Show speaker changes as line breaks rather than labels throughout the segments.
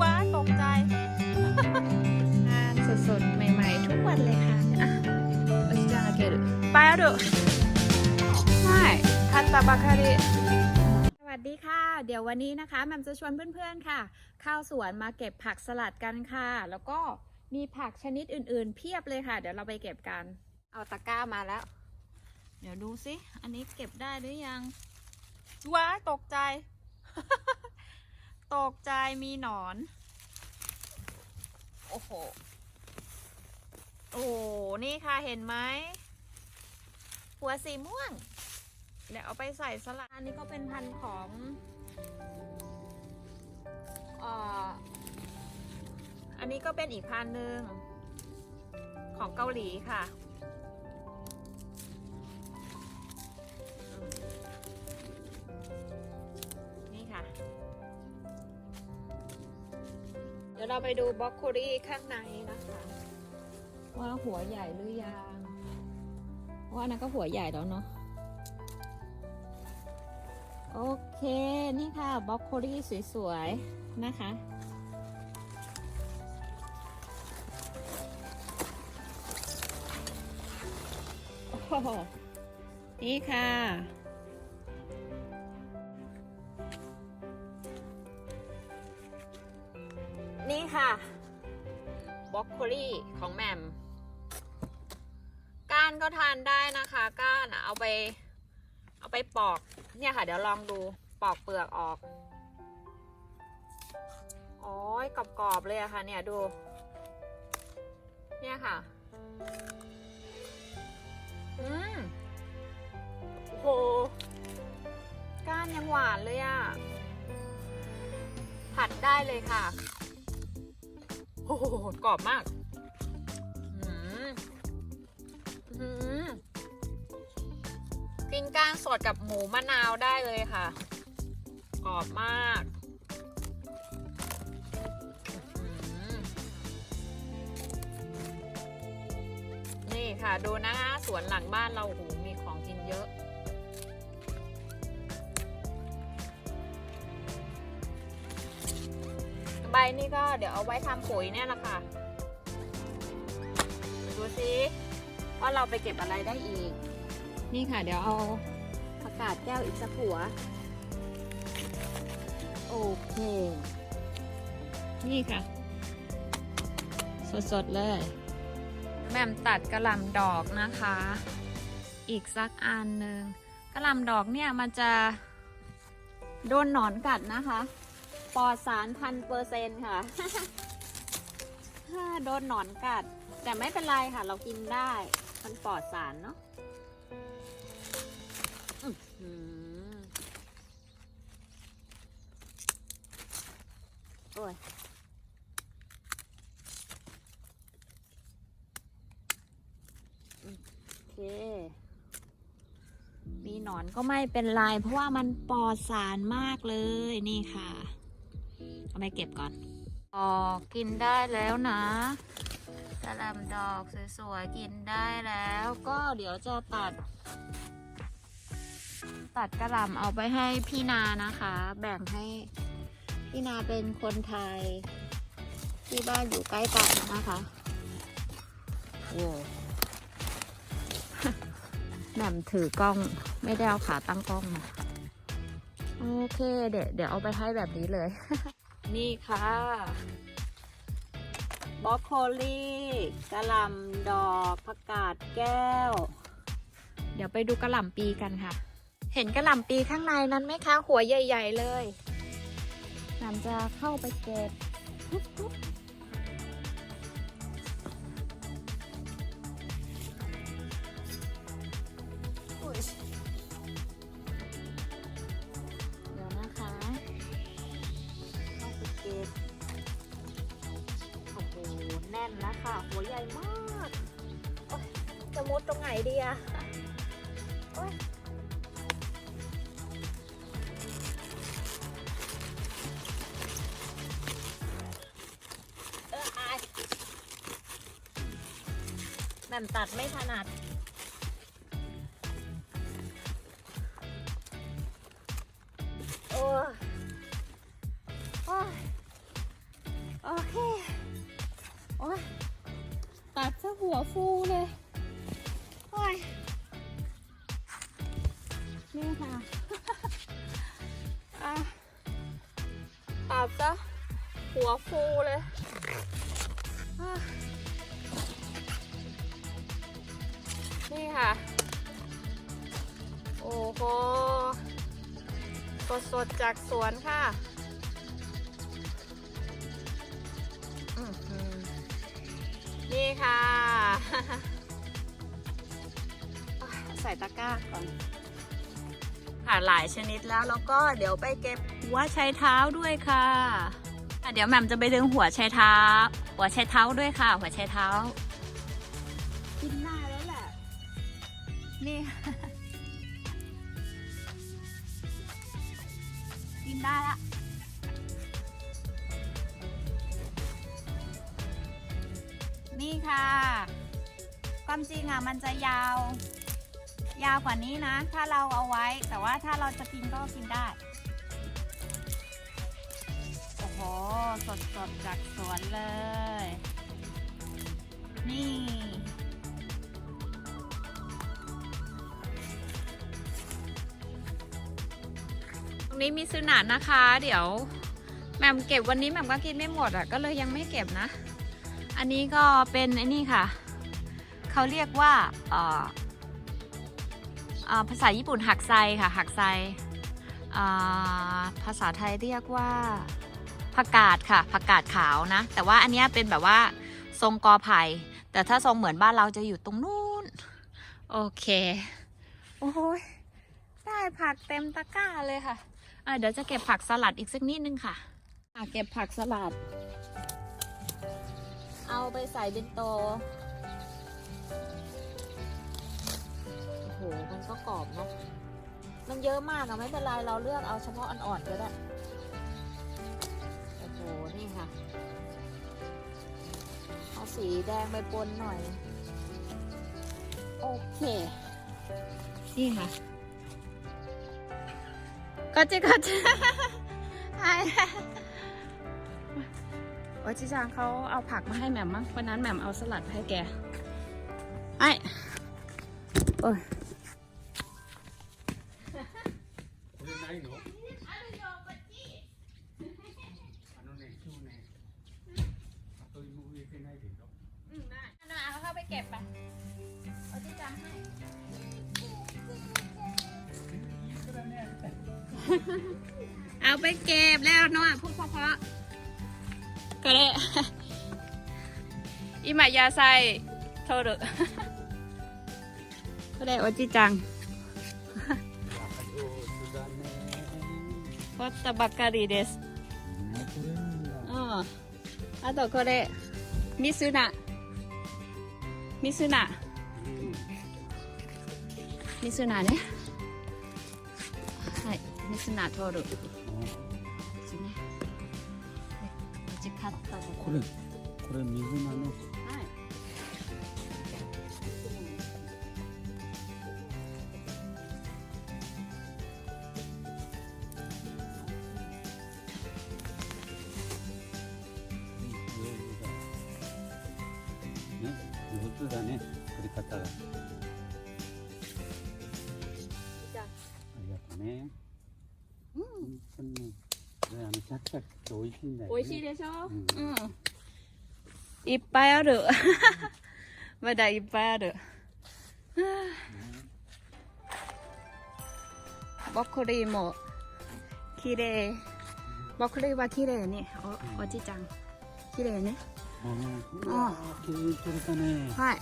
ว้าตกใจ
งานสดๆ ใหม่ๆ ทุกวันเลยค่ะอ่ะお時間あげる
ไปแล้วเด้อไม่คัตตาบาคาริ
สวัสดีค่ะ เดี๋ยววันนี้นะคะแมมจะชวนเพื่อนๆค่ะ เข้าสวนมาเก็บผักสลัดกันค่ะ แล้วก็มีผักชนิดอื่นๆ เพียบเลยค่ะ เดี๋ยวเราไปเก็บกัน เอาตะกร้ามาแล้ว เดี๋ยวดูสิอันนี้เก็บได้หรือยัง
ว้าตกใจ ตกใจมีหนอน โอ้โห โอ้โหนี่ค่ะเห็นไหม หัวสีม่วง เดี๋ยวเอาไปใส่สลัด
อันนี้ก็เป็นพันธุ์ของออั
นนี้ก็เป็นอีกพันหนึ่งของเกาหลีค่ะ
ดี๋ยวเราไปดูบล็อกโคลี่ข้างในนะคะ ว่าหัวใหญ่หรือยังว่านั้นก็หัวใหญ่แล้วเนาะโอเคนี่ค่ะบล็อกโคลี่สวยๆนะคะโอ้โหนี่ค่ะ
ค่ะบล็อกโคลี่ของแมมก้านก็ทานได้นะคะ ก้านเอาไป เอาไปปอกเนี่ยค่ะ เดี๋ยวลองดูปอกเปลือกออกโอ้ยกรอบๆเลยอะค่ะ เนี่ยดู เนี่ยค่ะ อืมโหก้านยังหวานเลยอะผัดได้เลยค่ะ อ้โหกรอบมากกินก้างสดกับหมูมะนาวได้เลยค่ะ กรอบมากนี่ค่ะ ดูนะคะสวนหลังบ้านเราโอ้โหมี ใบนี่ก็เดี๋ยวเอาไว้ทำปุ๋ยเนี่ยแหละค่ะ ดูสิว่าเราไปเก็บอะไรได้อีก
นี่ค่ะ เดี๋ยวเอาผักกาดแก้วอีกสักหัว โอเค นี่ค่ะ สดๆเลย แม่มตัดกระหล่ำดอกนะคะ อีกสักอันหนึ่งกระหล่ำดอกเนี่ยมันจะโดนหนอนกัดนะคะ ปลอดสารพันเปอร์เซ็นต์ค่ะ โดนหนอนกัด แต่ไม่เป็นไรค่ะ เรากินได้ มันปลอดสารเนาะโอ้ยโอเค มีหนอนก็ไม่เป็นไร เพราะว่ามันปลอดสารมากเลยนี่ค่ะ เอาไปเก็บก่อนออกกินได้แล้วนะกระหลำดอกสวยๆกินได้แล้ว ก็เดี๋ยวจะตัด ตัดกระหล่ำเอาไปให้พี่นานะคะ แบ่งให้พี่นาเป็นคนไทย ที่บ้านอยู่ใกล้กันนะคะโอ้แหม่มถือกล้องไม่ได้เอาขาตั้งกล้องนะโอเค เดี๋ยวเดี๋ยวเอาไปให้แบบนี้เลย นี่ค่ะบรอกโคลีกระหล่ำดอกผักกาดแก้ว เดี๋ยวไปดูกระหล่ำปีกันค่ะ เห็นกระหล่ำปีข้างในนั้นไหมคะ หัวใหญ่ ๆ เลยน้ำจะเข้าไปเก็บ ญ่มากจะมุดตรงไหนดีอะโอ๊ยเอออายแหม่มตัดไม่ถนัด อาบซะหัวฟูเลย นี่ค่ะ โอ้โห สดๆจากสวนค่ะนี่ค่ะ ใส่ตะกร้าก่อน ค่ะหลายชนิดแล้วแล้วก็เดี๋ยวไปเก็บ หัวไชเท้าด้วยค่ะอะเดี๋ยวแหม่มจะไปดึงหัวไชเท้า หัวไชเท้าด้วยค่ะ หัวไชเท้า กินได้แล้วแหละ นี่ กินได้ละนี่ค่ะความจริงอะมันจะยาว ยาวกว่านี้นะ ถ้าเราเอาไว้ แต่ว่าถ้าเราจะกินก็กินได้โอ้โห สดสดๆจากสวนเลย นี่ ตรงนี้มีซื้อหนานะคะ เดี๋ยวแหม่มเก็บวันนี้แหม่มก็กินไม่หมดอะ ก็เลยยังไม่เก็บนะ อันนี้ก็เป็นไอ้นี่ค่ะ เขาเรียกว่าเอ่อภาษาญี่ปุ่นหักไซค่ะหักไซภาษาไทยเรียกว่า ผักกาดค่ะผักกาดขาวนะ แต่ว่าอันเนี้ยเป็นแบบว่าทรงกอไผ่แต่ถ้าทรงเหมือนบ้านเราจะอยู่ตรงนู้น โอเค โอ้ยได้ผักเต็มตะกร้าเลยค่ะอะเดี๋ยวจะเก็บผักสลัดอีกสักนิดนึงค่ะอะเก็บผักสลัด เอาไปใส่เป็นโตโอ้โหมันก็กรอบเนาะมันเยอะมากอะไม่เป็นไรเราเลือกเอาเฉพาะอ่อนๆก็ได้โอ้โหนี่ค่ะ เอาสีแดงไปปนหน่อย โอเค นี่ค่ะก็จิก็จิไอโอ้จิจางเขาเอาผักมาให้แหม่มมั้งวันนั้นแหม่มเอาสลัดให้แกไอโอ้ย จำให้
いくらね、
เอาไปเก็บแล้วเนาะพูดเพราะๆก็ได้ อิมายาไซโทรุก็ได้โอจิจัง
上手だね。
โคตะบักการีเดส
ね、これいいんだ。
อ๋อあとこれミスナミスナ
うん
ミスナーね。はいミスナー通るですね。こっちカットで
これ、これ水菜ね。シャキシャキって美味しいんだよ、ね。
美味しいでしょ？
うん。
うん。いっぱいある。まだいっぱいある。はあ。ボッコリーも綺麗。ボッコリーは綺麗ね。おおじちゃん。綺麗ね。
うわー綺麗に取れたね。
はい。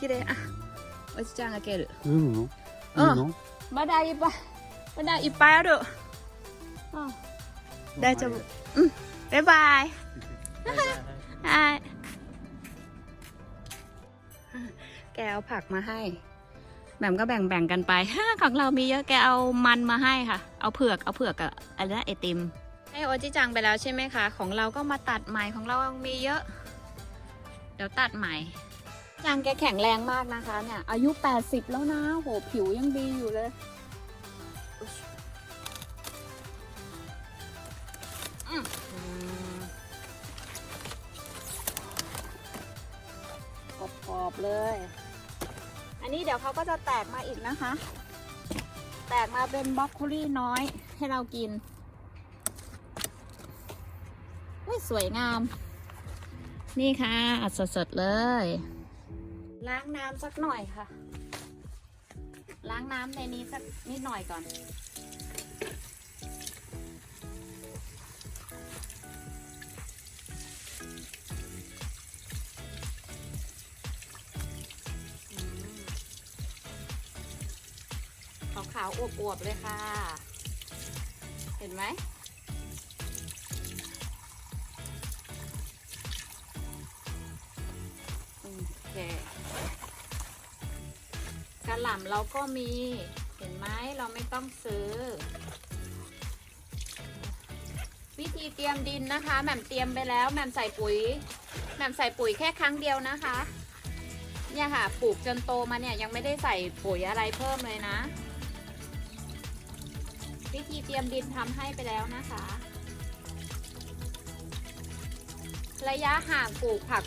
綺麗。あおじちゃんがける。
食うの？
うん？まだいっぱいまだいっぱいある。うん ได้จะอืบ๊ายบายไอแกเอาผักมาให้แบมก็แบ่งๆกันไป ของเรามีเยอะแกเอามันมาให้ค่ะ เอาเผือกเอาเผือกกับอะไรนะไอติม ให้โอจิจังไปแล้วใช่ไหมคะ ของเราก็มาตัดใหม่ของเรามีเยอะ เดี๋ยวตัดใหม่จังแกแข็งแรงมากนะคะเนี่ย อายุ 80 แล้วนะโหผิวยังดีอยู่เลย กรอบๆเลย อันนี้เดี๋ยวเขาก็จะแตกมาอีกนะคะ แตกมาเป็นบล็อกโคลี่น้อยให้เรากินอุ้ยสวยงาม นี่ค่ะสดๆเลย ล้างน้ำสักหน่อยค่ะ ล้างน้ำในนี้สักนิดหน่อยก่อนาวขาวๆอวบๆเลยค่ะ เห็นไหมโอเคกระหล่ำเราก็มี เห็นไหมเราไม่ต้องซื้อ วิธีเตรียมดินนะคะแหม่มเตรียมไปแล้วแหม่มใส่ปุ๋ยแหม่มใส่ปุ๋ยแค่ครั้งเดียวนะคะเนี่ยค่ะปลูกจนโตมาเนี่ยยังไม่ได้ใส่ปุ๋ยอะไรเพิ่มเลยนะ วิธีเตรียมดินทำให้ไปแล้วนะคะ ระยะห่างปลูกผัก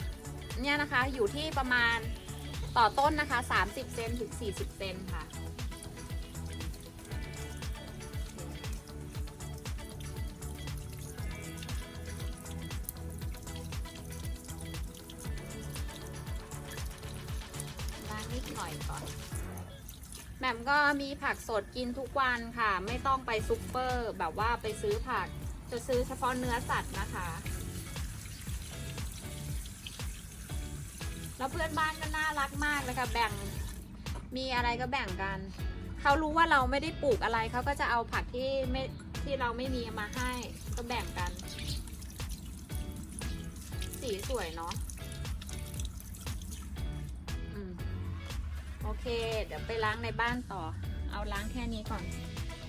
เนี่ยนะคะอยู่ที่ประมาณต่อต้นนะคะ 30 เซนถึง 40 เซนค่ะ ล้างนิดหน่อยก่อน แหม่มก็มีผักสดกินทุกวันค่ะ ไม่ต้องไปซุปเปอร์แบบว่าไปซื้อผัก จะซื้อเฉพาะเนื้อสัตว์นะคะ แล้วเพื่อนบ้านก็น่ารักมากเลยค่ะแบ่งมีอะไรก็แบ่งกัน เขารู้ว่าเราไม่ได้ปลูกอะไรเขาก็จะเอาผักที่ไม่ที่เราไม่มีมาให้ก็แบ่งกัน สีสวยเนาะ โอเค เดี๋ยวไปล้างในบ้านต่อ เอาล้างแค่นี้ก่อน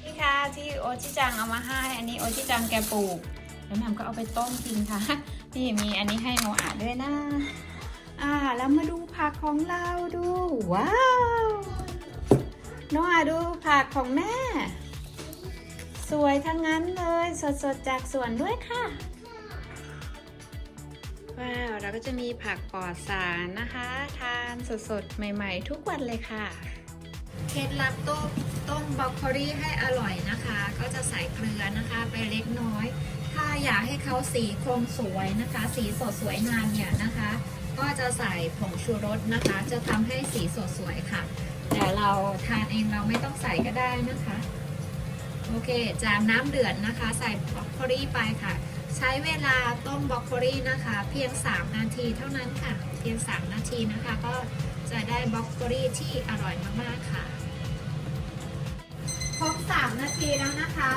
นี่ค่ะที่โอจิจังเอามาให้อันนี้โอจิจังแกปลูกแล้วแหม่ก็เอาไปต้มกินค่ะ นี่มีอันนี้ให้โนอาด้วยนะ อ่า แล้วมาดูผักของเราดู ว้าวโนอาดูผักของแม่ สวยทั้งนั้นเลยสดๆจากสวนด้วยค่ะ ว้าว เราก็จะมีผักปลอดสารนะคะ ทานสดๆ ใหม่ๆ ทุกวันเลยค่ะ เคล็ดลับต้มต้มบรอกโคลีให้อร่อยนะคะ ก็จะใส่เกลือนะคะไปเล็กน้อย ถ้าอยากให้เขาสีคมสวยนะคะ สีสดสวยงามเนี่ยนะคะ ก็จะใส่ผงชูรสนะคะ จะทำให้สีสดสวยค่ะ แต่เราทานเองเราไม่ต้องใส่ก็ได้นะคะ โอเค จากน้ำเดือดนะคะ ใส่บรอกโคลีไปค่ะ ใช้เวลาต้มบรอกโคลีนะคะ เพียง 3 นาทีเท่านั้นค่ะ เพียง 3 นาทีนะคะ ก็จะได้บรอกโคลีที่อร่อยมากๆค่ะครบ 3 นาทีแล้วนะคะ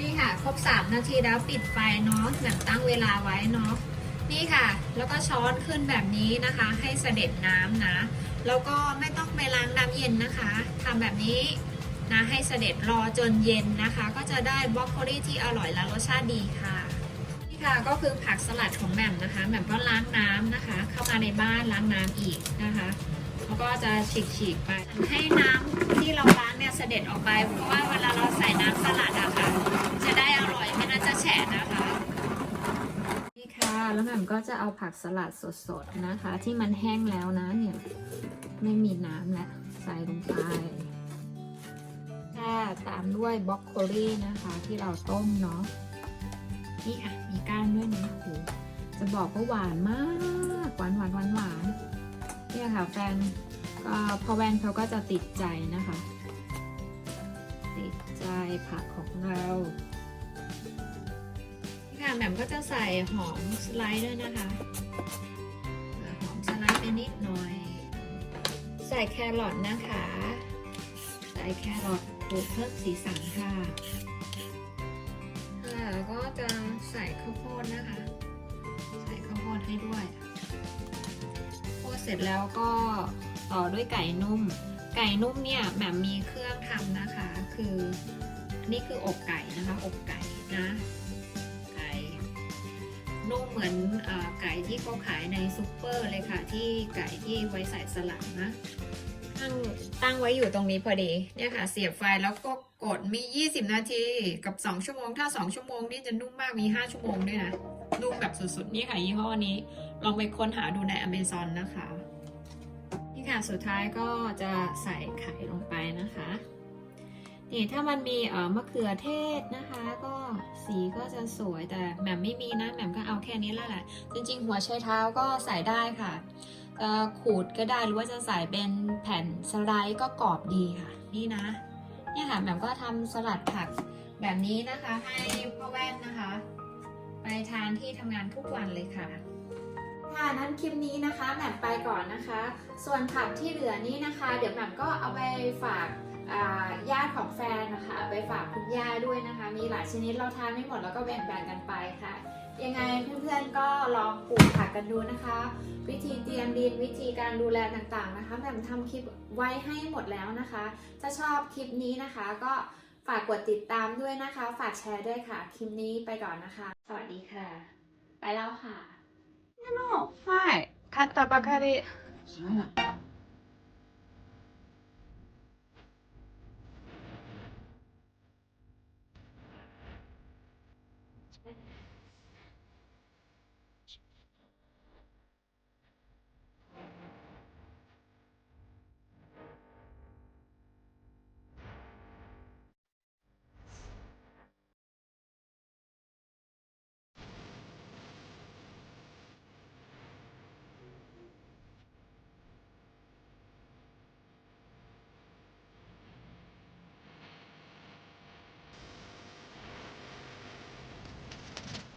นี่ค่ะ ครบ 3 นาทีแล้วปิดไฟเนาะแบบตั้งเวลาไว้เนาะนี่ค่ะ แล้วก็ช้อนขึ้นแบบนี้นะคะ ให้เสด็จน้ำนะ แล้วก็ไม่ต้องไปล้างน้ำเย็นนะคะทำแบบนี้นะให้เสด็จรอจนเย็นนะคะ ก็จะได้บรอกโคลีที่อร่อยและรสชาติดีค่ะ ค่ะก็คือผักสลัดของแหม่มนะคะแหม่มก็ล้างน้ำนะคะ เข้ามาในบ้านล้างน้ำอีกนะคะแล้วก็จะฉีกๆไป ให้น้ำที่เราล้างเนี่ยเสด็จออกไป เพราะว่าเวลาเราใส่น้ำสลัดอะค่ะจะได้อร่อยไม่น่าจะแฉะนะคะ นี่ค่ะ แล้วแหม่มก็จะเอาผักสลัดสดๆนะคะ ที่มันแห้งแล้วนะเนี่ยไม่มีน้ำแล้วใส่ลงไปค่ะตามด้วยบรอกโคลี่นะคะ ที่เราต้มเนาะนี่ค่ะ มีก้านด้วยนะโหจะบอกว่าหวานมาก หวานหวานหวานหวานเนี่ยค่ะแฟนก็พอแวนเขาก็จะติดใจนะคะ ติดใจผักของเรานี่ค่ะแหม่มก็จะใส่หอมสไลด์ด้วยนะคะหอมสไลด์ไปนิดหน่อย ใส่แครอทนะคะ ใส่แครอทปลูกเพิ่มสีสันค่ะ แล้วก็จะใส่ข้าวโพดนะคะ ใส่ข้าวโพดให้ด้วยโพดเสร็จแล้วก็ต่อด้วยไก่นุ่ม ไก่นุ่มเนี่ยแหม่มมีเครื่องทำนะคะ คือนี่คืออกไก่นะคะอกไก่นะไก่นุ่มเหมือนอไก่ที่เขาขายในซูเปอร์เลยค่ะ ที่ไก่ที่ไว้ใส่สลัดนะตั้งตั้งไว้อยู่ตรงนี้พอดีเนี่ยค่ะ เสียบไฟแล้วก็ กดมี 20 นาทีกับ 2 ชั่วโมง ถ้า 2 ชั่วโมงนี่จะนุ่มมากมี 5 ชั่วโมงด้วยนะ นุ่มแบบสุดๆ นี่ค่ะ ยี่ห้อนี้ ลองไปค้นหาดูใน Amazon นะคะ นี่ค่ะ สุดท้ายก็จะใส่ไข่ลงไปนะคะ นี่ถ้ามันมีเอ่อมะเขือเทศนะคะ ก็สีก็จะสวยแต่แหม่มไม่มีนะแหม่มก็เอาแค่นี้แล้วแหละ จริงๆ หัวไชเท้าก็ใส่ได้ค่ะจะขูดก็ได้หรือว่าจะใส่เป็นแผ่นสไลด์ก็กรอบดีค่ะ นี่นะ เนี่ยค่ะแหม่มก็ทำสลัดผักแบบนี้นะคะ ให้พ่อแว่นนะคะ ไปทานที่ทำงานทุกวันเลยค่ะค่ะนั้นคลิปนี้นะคะแหม่มไปก่อนนะคะ ส่วนผักที่เหลือนี้นะคะ เดี๋ยวแหม่มก็เอาไปฝาก ญาติของแฟนนะคะเอาไปฝากคุณย่าด้วยนะคะ มีหลายชนิดเราทานไม่หมดแล้วก็แบ่งๆกันไปค่ะ ยังไงเพื่อนๆก็ลองปลูกผักกันดูนะคะ วิธีเตรียมดินวิธีการดูแลต่างๆนะคะแหม่มทำคลิปไว้ให้หมดแล้วนะคะ ถ้าชอบคลิปนี้นะคะ ก็ฝากกดติดตามด้วยนะคะ ฝากแชร์ด้วยค่ะ คลิปนี้ไปก่อนนะคะ สวัสดีค่ะ ไปแล้วค่ะ
はい買ったばかり
そうや